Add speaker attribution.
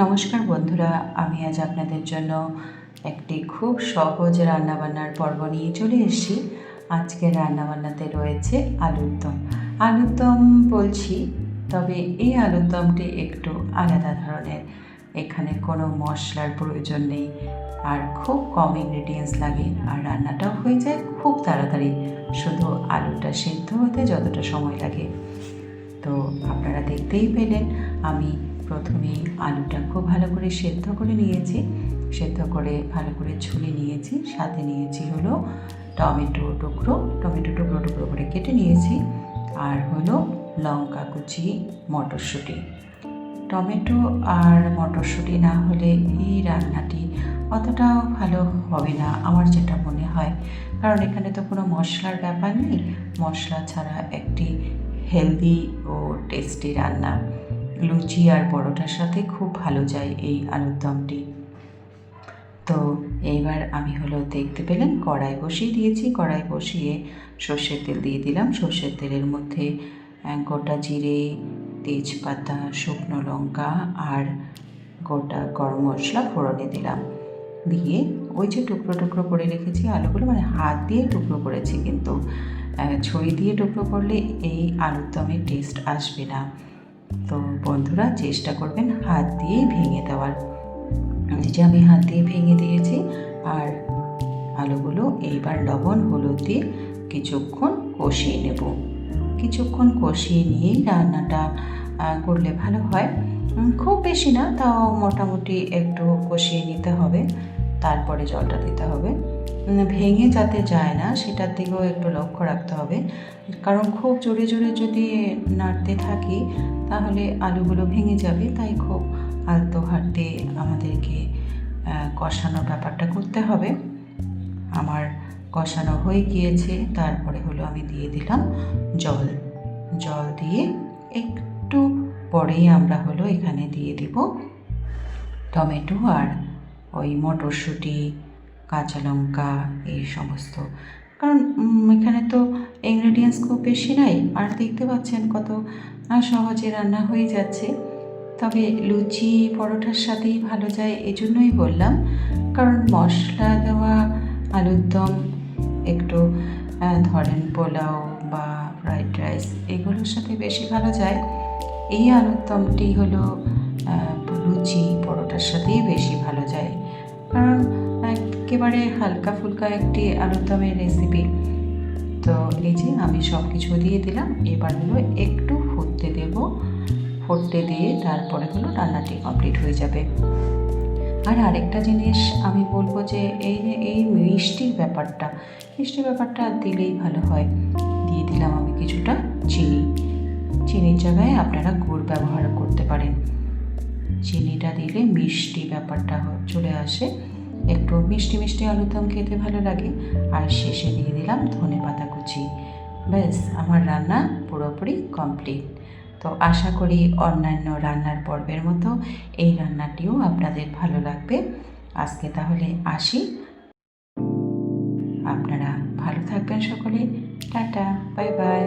Speaker 1: নমস্কার বন্ধুরা, আমি আজ আপনাদের জন্য একটি খুব সহজ রান্নাবান্নার পর্ব নিয়ে চলে এসেছি। আজকে রান্নাবান্নাতে রয়েছে আলুর দম। আলুর দম বলছি, তবে এই আলুর দমটি একটু আলাদা ধরনের। এখানে কোনো মশলার প্রয়োজন নেই, আর খুব কম ইনগ্রেডিয়েন্টস লাগে, আর রান্নাটাও হয়ে যায় খুব তাড়াতাড়ি। শুধু আলুটা সিদ্ধ হতে যতটা সময় লাগে। তো আপনারা দেখতেই পেলেন, আমি প্রথমেই আলুটা খুব ভালো করে সেদ্ধ করে নিয়েছি। সেদ্ধ করে ভালো করে ছুলে নিয়েছি। সাথে নিয়েছি হলো টমেটো টুকরো। টমেটো টুকরো টুকরো করে কেটে নিয়েছি। আর হলো লঙ্কা কুচি, মটরশুঁটি। টমেটো আর মটরশুঁটি না হলে এই রান্নাটি অতটাও ভালো হবে না, আমার যেটা মনে হয়। কারণ এখানে তো কোনো মশলার ব্যাপার নেই। মশলা ছাড়া একটি হেলদি ও টেস্টি রান্না। লুচি আর পরোটার সাথে খুব ভালো যায় এই আলুর দমটি। তো এইবার আমি হলো দেখতে পেলেন কড়াই বসিয়ে দিয়েছি। কড়াই বসিয়ে সর্ষের তেল দিয়ে দিলাম। সর্ষের তেলের মধ্যে গোটা জিরে, তেজপাতা, শুকনো লঙ্কা আর গোটা গরম মশলা ফোড়নে দিলাম। দিয়ে ওই যে টুকরো টুকরো করে রেখেছি আলুগুলো মানে হাত দিয়ে টুকরো করেছি কিন্তু ছড়ি দিয়ে টুকরো করলে এই আলুর দমের টেস্ট আসবে না। তো বন্ধুরা, চেষ্টা করবেন হাত দিয়েই ভেঙে দেওয়ার। যে আমি হাত দিয়ে ভেঙে দিয়েছি আর আলুগুলো এইবার লবণ, হলুদ দিয়ে কিছুক্ষণ কষিয়ে নেব। কিছুক্ষণ কষিয়ে নিয়েই রান্নাটা করলে ভালো হয়। খুব বেশি না, তাও মোটামুটি একটু কষিয়ে নিতে হবে। তারপরে জলটা দিতে হবে। ভেঙে যাতে যায় না সেটার দিকেও একটু লক্ষ্য রাখতে হবে। কারণ খুব জোরে জোরে যদি নাড়তে থাকি তাহলে আলুগুলো ভেঙে যাবে। তাই খুব আলতো হাতে আমাদেরকে আহ, কষানো ব্যাপারটা করতে হবে। আমার কষানো হয়ে গিয়েছে তারপরে হলো আমি দিয়ে দিলাম জল। জল দিয়ে একটু পরেই আমরা হলো এখানে দিয়ে দিব টমেটো আর ওই মটরশুঁটি, কাঁচা লঙ্কা, এই সমস্ত। কারণ এখানে তো ইনগ্রেডিয়েন্টস খুব বেশি নাই। আর দেখতে পাচ্ছেন কত সহজে রান্না হয়ে যাচ্ছে। তবে লুচি, পরোটার সাথেই ভালো যায় এজন্যই বললাম। কারণ মশলা দেওয়া, আলুর দম, একটু ধরেন পোলাও বা ফ্রাইড রাইস, এগুলোর সাথে বেশি ভালো যায়। এই আলুর দমটি হলো একেবারে হালকা ফুলকা একটি আলুর দমের রেসিপি তো এই যে আমি সব কিছু দিয়ে দিলাম, এবার হলো একটু ফুটতে দেব। ফুটতে দিয়ে তারপরে হলো রান্নাটি কমপ্লিট হয়ে যাবে। আর আরেকটা জিনিস আমি বলব যে এই যে এই মিষ্টির ব্যাপারটা মিষ্টির ব্যাপারটা দিলেই ভালো হয়। দিয়ে দিলাম আমি কিছুটা চিনি। চিনির জায়গায় আপনারা গুড় ব্যবহার করতে পারেন। চিনিটা দিলে মিষ্টি ব্যাপারটা চলে আসে। একটু মিষ্টি মিষ্টি আলুরদম খেতে ভালো লাগে। আর শেষে দিয়ে দিলাম ধনে পাতা কুচি। ব্যাস, আমার রান্না পুরোপুরি কমপ্লিট। তো আশা করি অন্যান্য রান্নার পর্বের মতো এই রান্নাটিও আপনাদের ভালো লাগবে। আজকে তাহলে আসি। আপনারা ভালো থাকবেন সকলে। Tata, bye bye.